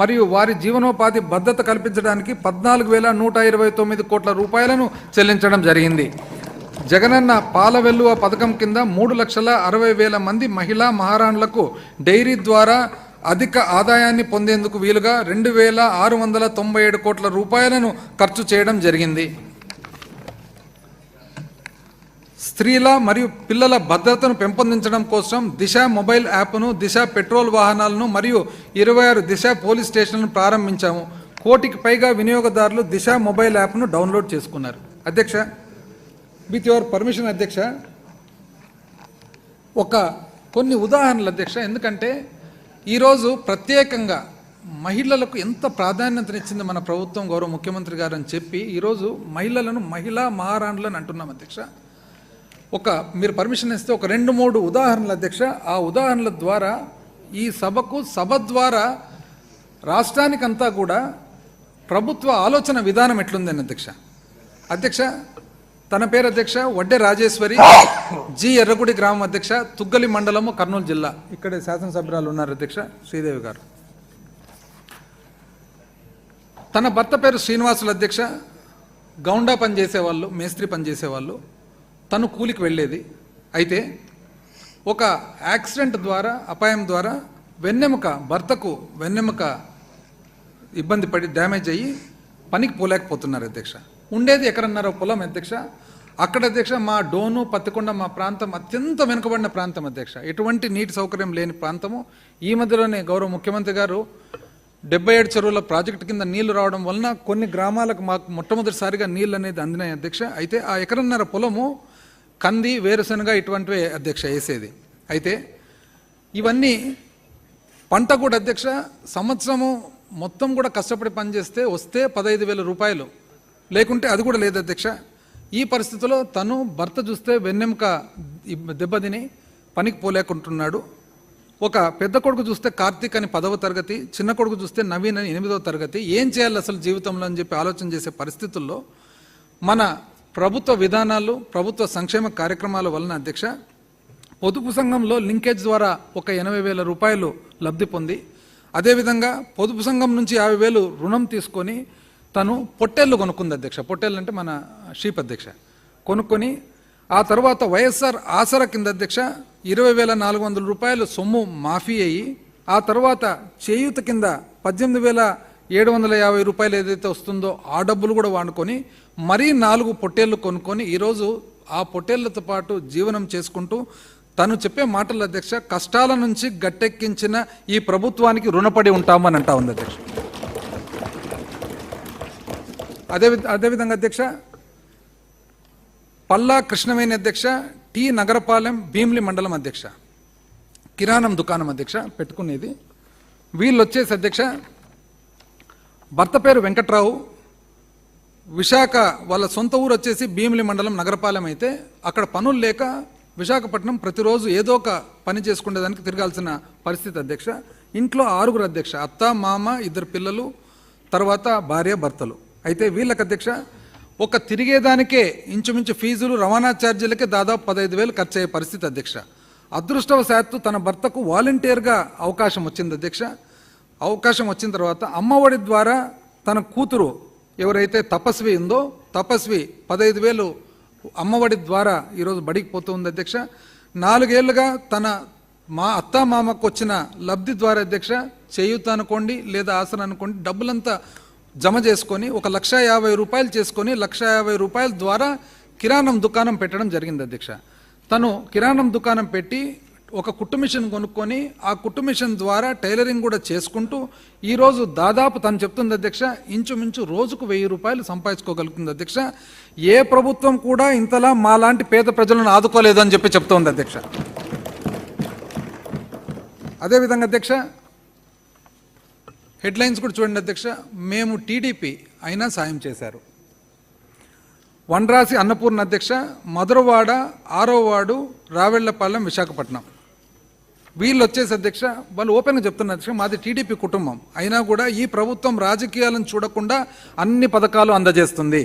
మరియు వారి జీవనోపాధి భద్రత కల్పించడానికి పద్నాలుగు వేల నూట ఇరవై తొమ్మిది కోట్ల రూపాయలను చెల్లించడం జరిగింది. జగనన్న పాల వెల్లువ పథకం కింద మూడు లక్షల అరవై వేల మంది మహిళా మహారాణులకు డైరీ ద్వారా అధిక ఆదాయాన్ని పొందేందుకు వీలుగా రెండు వేల ఆరు వందల తొంభై ఏడు కోట్ల రూపాయలను ఖర్చు చేయడం జరిగింది. స్త్రీల మరియు పిల్లల భద్రతను పెంపొందించడం కోసం దిశ మొబైల్ యాప్ను దిశ పెట్రోల్ వాహనాలను మరియు ఇరవై ఆరు దిశ పోలీస్ స్టేషన్లను ప్రారంభించాము. కోటికి పైగా వినియోగదారులు దిశ మొబైల్ యాప్ను డౌన్లోడ్ చేసుకున్నారు. అధ్యక్ష విత్ యువర్ పర్మిషన్ అధ్యక్ష ఒక కొన్ని ఉదాహరణలు అధ్యక్ష. ఎందుకంటే ఈరోజు ప్రత్యేకంగా మహిళలకు ఎంత ప్రాధాన్యతనిచ్చింది మన ప్రభుత్వం గౌరవ ముఖ్యమంత్రి గారు అని చెప్పి ఈరోజు మహిళలను మహిళా మహారాణులను అంటున్నాం అధ్యక్ష. ఒక మీరు పర్మిషన్ ఇస్తే ఒక రెండు మూడు ఉదాహరణలు అధ్యక్ష. ఆ ఉదాహరణల ద్వారా ఈ సభకు సభ ద్వారా రాష్ట్రానికంతా కూడా ప్రభుత్వ ఆలోచన విధానం ఎట్లుందని అధ్యక్ష? అధ్యక్ష తన పేరు అధ్యక్ష వడ్డే రాజేశ్వరి జి ఎర్రగుడి గ్రామం అధ్యక్ష తుగ్గలి మండలము కర్నూలు జిల్లా. ఇక్కడే శాసనసభ్యురాలు ఉన్నారు అధ్యక్ష శ్రీదేవి గారు. తన భర్త పేరు శ్రీనివాసులు అధ్యక్ష. గౌండా పనిచేసేవాళ్ళు మేస్త్రి పనిచేసేవాళ్ళు. తను కూలికి వెళ్ళేది. అయితే ఒక యాక్సిడెంట్ ద్వారా అపాయం ద్వారా వెన్నెముక భర్తకు వెన్నెముక ఇబ్బంది పడి డ్యామేజ్ అయ్యి పనికి పోలేకపోతున్నారు అధ్యక్ష. ఉండేది ఎక్కడన్నారో పొలం అధ్యక్ష. అక్కడ అధ్యక్ష మా డోను పత్తికొండ మా ప్రాంతం అత్యంత వెనుకబడిన ప్రాంతం అధ్యక్ష. ఎటువంటి నీటి సౌకర్యం లేని ప్రాంతము. ఈ మధ్యలోనే గౌరవ ముఖ్యమంత్రి గారు డెబ్బై ఏడు చెరువుల ప్రాజెక్టు కింద నీళ్ళు రావడం వలన కొన్ని గ్రామాలకు మాకు మొట్టమొదటిసారిగా నీళ్ళు అనేది అందినాయి అధ్యక్ష. అయితే ఆ ఎకరన్నర పొలము కంది వేరుశనగ ఇటువంటివే అధ్యక్ష వేసేది. అయితే ఇవన్నీ పంట కూడా అధ్యక్ష సంవత్సరము మొత్తం కూడా కష్టపడి పనిచేస్తే వస్తే పదహైదు వేల రూపాయలు. లేకుంటే అది కూడా లేదు అధ్యక్ష. ఈ పరిస్థితిలో తను భర్త చూస్తే వెన్నెముక దెబ్బతిని పనికి పోలేకుంటున్నాడు. ఒక పెద్ద కొడుకు చూస్తే కార్తీక్ అని పదవ తరగతి చిన్న కొడుకు చూస్తే నవీన్ అని ఎనిమిదవ తరగతి. ఏం చేయాలి అసలు జీవితంలో అని చెప్పి ఆలోచన చేసే పరిస్థితుల్లో మన ప్రభుత్వ విధానాలు ప్రభుత్వ సంక్షేమ కార్యక్రమాల వలన అధ్యక్ష పొదుపు సంఘంలో లింకేజ్ ద్వారా ఒక ఎనభై వేల రూపాయలు లబ్ధి పొంది అదేవిధంగా పొదుపు సంఘం నుంచి యాభై వేలు రుణం తీసుకొని తను పొట్టేళ్ళు కొనుక్కుంది అధ్యక్ష. పొట్టేళ్ళు అంటే మన షీప్ అధ్యక్ష. కొనుక్కొని ఆ తర్వాత వైఎస్ఆర్ ఆసరా కింద అధ్యక్ష ఇరవై వేల నాలుగు వందల రూపాయలు సొమ్ము మాఫీ అయ్యి ఆ తర్వాత చేయూత కింద పద్దెనిమిది వేల ఏడు వందల యాభై రూపాయలు ఏదైతే వస్తుందో ఆ డబ్బులు కూడా వాడుకొని మరీ నాలుగు పొట్టేళ్ళు కొనుక్కొని ఈరోజు ఆ పొట్టేళ్ళతో పాటు జీవనం చేసుకుంటూ తను చెప్పే మాటల అధ్యక్ష కష్టాల నుంచి గట్టెక్కించిన ఈ ప్రభుత్వానికి రుణపడి ఉంటామని అంటా ఉంది అధ్యక్ష. అదే అదేవిధంగా అధ్యక్ష పల్లా కృష్ణవేణి అధ్యక్ష టి నగరపాలెం భీమిలి మండలం అధ్యక్ష. కిరాణం దుకాణం అధ్యక్ష పెట్టుకునేది. వీళ్ళు వచ్చేసి అధ్యక్ష భర్త పేరు వెంకట్రావు. విశాఖ వాళ్ళ సొంత ఊరు వచ్చేసి భీమిలి మండలం నగరపాలెం అయితే అక్కడ పనులు లేక విశాఖపట్నం ప్రతిరోజు ఏదో ఒక పని చేసుకునేదానికి తిరగాల్సిన పరిస్థితి అధ్యక్ష. ఇంట్లో ఆరుగురు అధ్యక్ష అత్త మామ ఇద్దరు పిల్లలు తర్వాత భార్య భర్తలు. అయితే వీళ్ళకి అధ్యక్ష ఒక తిరిగేదానికే ఇంచుమించు ఫీజులు రవాణా ఛార్జీలకే దాదాపు పదహైదు వేలు ఖర్చు అయ్యే పరిస్థితి అధ్యక్ష. అదృష్టవశాత్తు తన భర్తకు వాలంటీర్గా అవకాశం వచ్చింది అధ్యక్ష. అవకాశం వచ్చిన తర్వాత అమ్మఒడి ద్వారా తన కూతురు ఎవరైతే తపస్వి ఉందో తపస్వి పదహైదు వేలు అమ్మఒడి ద్వారా ఈరోజు బడికి పోతుంది అధ్యక్ష. నాలుగేళ్ళుగా తన మా అత్త మామకు వచ్చిన లబ్ధి ద్వారా అధ్యక్ష చేయూత అనుకోండి లేదా ఆసన అనుకోండి డబ్బులంతా జమ చేసుకొని ఒక లక్ష యాభై రూపాయలు చేసుకొని లక్ష యాభై రూపాయల ద్వారా కిరాణం దుకాణం పెట్టడం జరిగింది అధ్యక్ష. తను కిరాణం దుకాణం పెట్టి ఒక కుట్టు మిషన్ కొనుక్కొని ఆ కుట్టు మిషన్ ద్వారా టైలరింగ్ కూడా చేసుకుంటూ ఈరోజు దాదాపు తను చెప్తుంది అధ్యక్ష ఇంచుమించు రోజుకు వెయ్యి రూపాయలు సంపాదించుకోగలుగుతుంది అధ్యక్ష. ఏ ప్రభుత్వం కూడా ఇంతలా మాలాంటి పేద ప్రజలను ఆదుకోలేదని చెప్పి చెప్తోంది అధ్యక్ష. అదేవిధంగా అధ్యక్ష హెడ్లైన్స్ కూడా చూడండి అధ్యక్ష మేము టీడీపీ అయినా సాయం చేశారు. వనరాసి అన్నపూర్ణ అధ్యక్ష మధురవాడ ఆరోవాడు రావెళ్ళపాలెం విశాఖపట్నం. వీళ్ళు వచ్చేసి అధ్యక్ష వాళ్ళు ఓపెన్గా చెప్తున్నారు అధ్యక్ష మాది టీడీపీ కుటుంబం. అయినా కూడా ఈ ప్రభుత్వం రాజకీయాలను చూడకుండా అన్ని పథకాలు అందజేస్తుంది.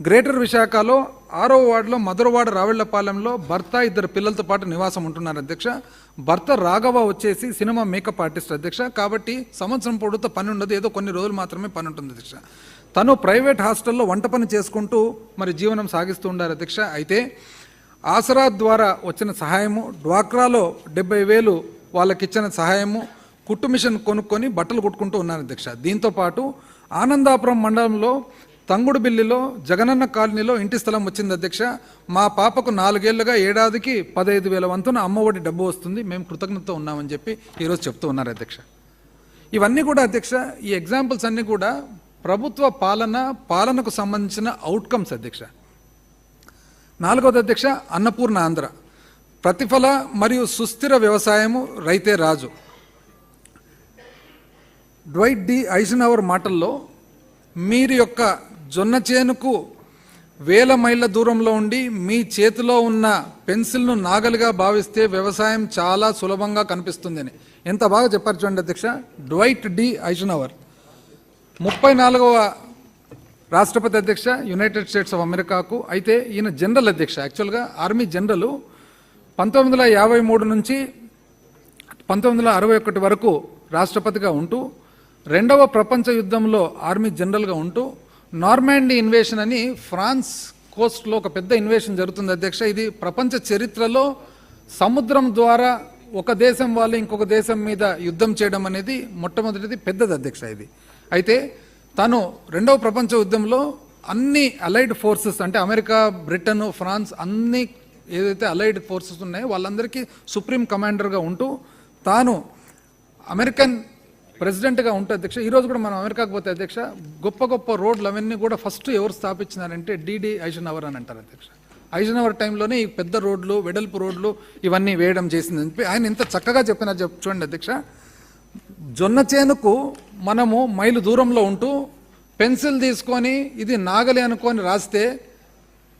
గ్రేటర్ విశాఖలో ఆరో వార్డులో మధురవాడ రావిళ్ళపాలెంలో భర్త ఇద్దరు పిల్లలతో పాటు నివాసం ఉంటున్నారు అధ్యక్ష. భర్త రాఘవ వచ్చేసి సినిమా మేకప్ ఆర్టిస్ట్ అధ్యక్ష. కాబట్టి సంవత్సరం పొడుతో పని ఉండదు ఏదో కొన్ని రోజులు మాత్రమే పని ఉంటుంది అధ్యక్ష. తను ప్రైవేట్ హాస్టల్లో వంట పని చేసుకుంటూ మరి జీవనం సాగిస్తూ ఉండారు అధ్యక్ష. అయితే ఆసరా ద్వారా వచ్చిన సహాయము డ్వాక్రాలో డెబ్బై వేలు వాళ్ళకి ఇచ్చిన సహాయము కుట్టు మిషన్ కొనుక్కొని బట్టలు కుట్టుకుంటూ ఉన్నారు అధ్యక్ష దీంతో పాటు ఆనందాపురం మండలంలో తంగుడుబిల్లిలో జగనన్న కాలనీలో ఇంటి స్థలం వచ్చింది అధ్యక్ష మా పాపకు నాలుగేళ్ళుగా ఏడాదికి పదహైదు వేల వంతున అమ్మఒడి డబ్బు వస్తుంది. మేము కృతజ్ఞత ఉన్నామని చెప్పి ఈరోజు చెప్తూ ఉన్నారు అధ్యక్ష ఇవన్నీ కూడా అధ్యక్ష ఈ ఎగ్జాంపుల్స్ అన్నీ కూడా ప్రభుత్వ పాలన పాలనకు సంబంధించిన అవుట్కమ్స్ అధ్యక్ష నాలుగవది అధ్యక్ష అన్నపూర్ణ ఆంధ్ర. ప్రతిఫల మరియు సుస్థిర వ్యవసాయము రైతే రాజు. డ్వైట్ డి ఐసనవర్ మాటల్లో మీరు యొక్క జొన్న చేనుకు వేల మైళ్ళ దూరంలో ఉండి మీ చేతిలో ఉన్న పెన్సిల్ను నాగలిగా భావిస్తే వ్యవసాయం చాలా సులభంగా కనిపిస్తుందని. ఎంత బాగా చెప్పారు చూడండి అధ్యక్ష డ్వైట్ డి ఐసనవర్ ముప్పై నాలుగవ రాష్ట్రపతి అధ్యక్ష యునైటెడ్ స్టేట్స్ ఆఫ్ అమెరికాకు అయితే ఈయన జనరల్ అధ్యక్ష. యాక్చువల్గా ఆర్మీ జనరల్ పంతొమ్మిది వందల యాభై మూడు నుంచి పంతొమ్మిది వందల అరవై ఒకటి వరకు రాష్ట్రపతిగా ఉంటూ రెండవ ప్రపంచ యుద్ధంలో ఆర్మీ జనరల్గా ఉంటూ నార్మాండీ ఇన్వేషన్ అని ఫ్రాన్స్ కోస్ట్లో ఒక పెద్ద ఇన్వేషన్ జరుగుతుంది అధ్యక్ష. ఇది ప్రపంచ చరిత్రలో సముద్రం ద్వారా ఒక దేశం వాళ్ళు ఇంకొక దేశం మీద యుద్ధం చేయడం అనేది మొట్టమొదటిది పెద్దది అధ్యక్ష ఇది. అయితే తను రెండవ ప్రపంచ యుద్ధంలో అన్ని అలైడ్ ఫోర్సెస్ అంటే అమెరికా బ్రిటన్ ఫ్రాన్స్ అన్ని ఏదైతే అలైడ్ ఫోర్సెస్ ఉన్నాయో వాళ్ళందరికీ సుప్రీం కమాండర్గా ఉంటూ తాను అమెరికన్ ప్రెసిడెంట్గా ఉంటే అధ్యక్ష ఈరోజు కూడా మనం అమెరికాకు పోతే అధ్యక్ష గొప్ప గొప్ప రోడ్లు అవన్నీ కూడా ఫస్ట్ ఎవరు స్థాపించినారంటే డిడి ఐజనవర్ అని అంటారు అధ్యక్ష. ఐజనవర్ టైంలోనే ఈ పెద్ద రోడ్లు వెడల్పు రోడ్లు ఇవన్నీ వేయడం చేసిందని చెప్పి ఆయన ఇంత చక్కగా చెప్పినారు చెప్ చూడండి అధ్యక్ష. జొన్న చేనుకు మనము మైలు దూరంలో ఉంటూ పెన్సిల్ తీసుకొని ఇది నాగలి అనుకొని రాస్తే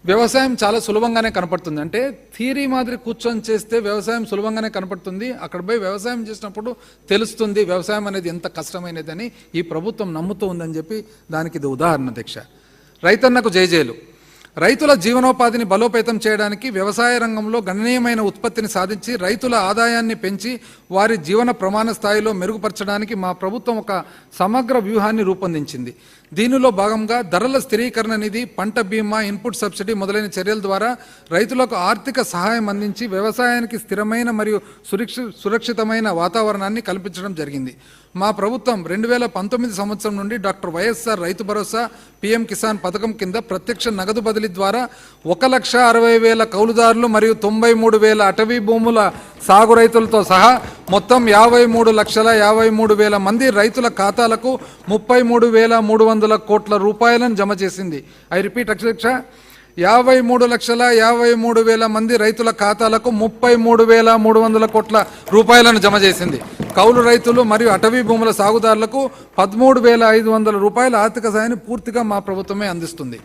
వ్యవసాయం చాలా సులభంగానే కనపడుతుంది. అంటే థీరీ మాదిరి కూర్చొని చేస్తే వ్యవసాయం సులభంగానే కనపడుతుంది. అక్కడ పోయి వ్యవసాయం చేసినప్పుడు తెలుస్తుంది వ్యవసాయం అనేది ఎంత కష్టమైనది అని ఈ ప్రభుత్వం నమ్ముతూ ఉందని చెప్పి దానికి ఇది ఉదాహరణ దీక్ష. రైతన్నకు జయజేలు రైతుల జీవనోపాధిని బలోపేతం చేయడానికి వ్యవసాయ రంగంలో గణనీయమైన ఉత్పత్తిని సాధించి రైతుల ఆదాయాన్ని పెంచి వారి జీవన ప్రమాణ స్థాయిలో మెరుగుపరచడానికి మా ప్రభుత్వం ఒక సమగ్ర వ్యూహాన్ని రూపొందించింది. దీనిలో భాగంగా ధరల స్థిరీకరణ నిధి పంట బీమా ఇన్పుట్ సబ్సిడీ మొదలైన చర్యల ద్వారా రైతులకు ఆర్థిక సహాయం అందించి వ్యవసాయానికి స్థిరమైన మరియు సురక్షి సురక్షితమైన వాతావరణాన్ని కల్పించడం జరిగింది. మా ప్రభుత్వం రెండు వేల పంతొమ్మిది సంవత్సరం నుండి doctor YSR Rythu Bharosa PM Kisan పథకం కింద ప్రత్యక్ష నగదు బదిలీ ద్వారా ఒక లక్ష అరవై వేల కౌలుదారులు మరియు తొంభై మూడు వేల అటవీ భూముల సాగు రైతులతో సహా మొత్తం యాభై మూడు లక్షల యాభై మూడు వేల మంది రైతుల ఖాతాలకు ముప్పై మూడు వేల మూడు వందల కోట్ల రూపాయలను జమ చేసింది. ఐ రిపీట్ అక్షరక్ష యాభై మూడు లక్షల యాభై మూడు వేల మంది రైతుల ఖాతాలకు ముప్పై మూడు వేల మూడు వందల కోట్ల రూపాయలను జమ చేసింది. కౌలు రైతులు మరియు అటవీ భూముల సాగుదారులకు పదమూడు వేల ఐదు వందల రూపాయల ఆర్థిక సాయాన్ని పూర్తిగా మా ప్రభుత్వమే అందిస్తుంది.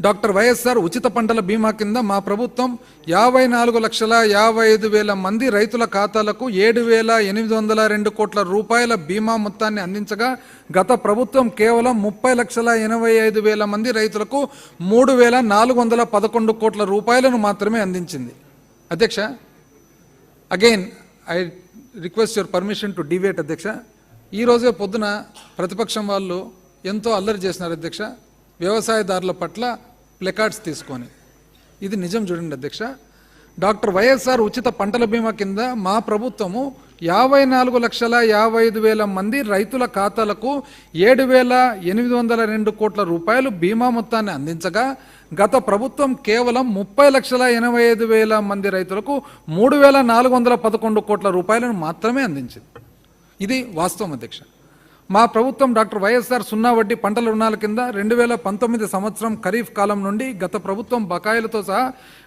డాక్టర్ వైఎస్ఆర్ ఉచిత పంటల బీమా కింద మా ప్రభుత్వం యాభై నాలుగు లక్షల యాభై ఐదు వేల మంది రైతుల ఖాతాలకు ఏడు వేల ఎనిమిది వందల రెండు కోట్ల రూపాయల బీమా మొత్తాన్ని అందించగా గత ప్రభుత్వం కేవలం ముప్పై లక్షల ఎనభై ఐదు వేల మంది రైతులకు మూడు వేల నాలుగు వందల పదకొండు కోట్ల రూపాయలను మాత్రమే అందించింది. అధ్యక్ష again I request your permission to డివేట్ అధ్యక్ష. ఈరోజే పొద్దున ప్రతిపక్షం వాళ్ళు ఎంతో అల్లరి చేసినారు అధ్యక్ష. వ్యవసాయదారుల పట్ల ప్లెకార్డ్స్ తీసుకొని. ఇది నిజం చూడండి అధ్యక్ష. డాక్టర్ వైఎస్ఆర్ ఉచిత పంటల బీమా కింద మా ప్రభుత్వము యాభై నాలుగు లక్షల యాభై ఐదు వేల మంది రైతుల ఖాతాలకు ఏడు వేల ఎనిమిది వందల రెండు కోట్ల రూపాయలు బీమా మొత్తాన్ని అందించగా గత ప్రభుత్వం కేవలం ముప్పై లక్షల ఎనభై ఐదు వేల మంది రైతులకు మూడు వేల నాలుగు వందల పదకొండు కోట్ల రూపాయలను మాత్రమే అందించింది. ఇది వాస్తవం అధ్యక్ష. మా ప్రభుత్వం డాక్టర్ వైఎస్ఆర్ సున్నా వడ్డీ పంటల రుణాల కింద రెండు వేల పంతొమ్మిది సంవత్సరం ఖరీఫ్ కాలం నుండి గత ప్రభుత్వం బకాయిలతో సహా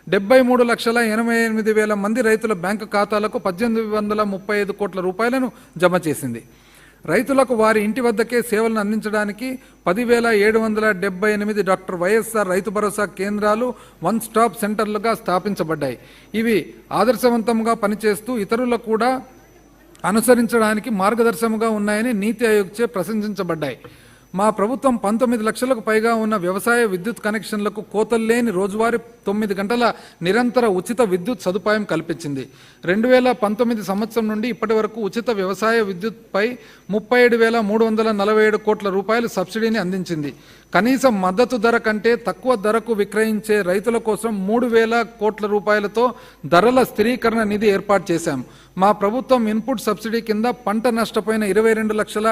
డెబ్బై మూడు లక్షల ఎనభై ఎనిమిది వేల మంది రైతుల బ్యాంకు ఖాతాలకు పద్దెనిమిది వందల ముప్పై ఐదు కోట్ల రూపాయలను జమ చేసింది. రైతులకు వారి ఇంటి వద్దకే సేవలను అందించడానికి పదివేల ఏడు వందల డెబ్బై ఎనిమిది డాక్టర్ వైఎస్ఆర్ రైతు భరోసా కేంద్రాలు వన్ స్టాప్ సెంటర్లుగా స్థాపించబడ్డాయి. ఇవి ఆదర్శవంతంగా పనిచేస్తూ ఇతరులకు కూడా అనుసరించడానికి మార్గదర్శముగా ఉన్నాయని నీతి ఆయోగ్చే ప్రశంసించబడ్డాయి. మా ప్రభుత్వం పంతొమ్మిది లక్షలకు పైగా ఉన్న వ్యవసాయ విద్యుత్ కనెక్షన్లకు కోతల్లేని రోజువారీ తొమ్మిది గంటల నిరంతర ఉచిత విద్యుత్ సదుపాయం కల్పించింది. రెండు వేల పంతొమ్మిది సంవత్సరం నుండి ఇప్పటి వరకు ఉచిత వ్యవసాయ విద్యుత్పై ముప్పై ఏడు వేల మూడు వందల నలభై ఏడు కోట్ల రూపాయలు సబ్సిడీని అందించింది. కనీస మద్దతు ధర కంటే తక్కువ ధరకు విక్రయించే రైతుల కోసం మూడు వేల కోట్ల రూపాయలతో ధరల స్థిరీకరణ నిధి ఏర్పాటు చేశాం. మా ప్రభుత్వం ఇన్పుట్ సబ్సిడీ కింద పంట నష్టపోయిన ఇరవై రెండు లక్షల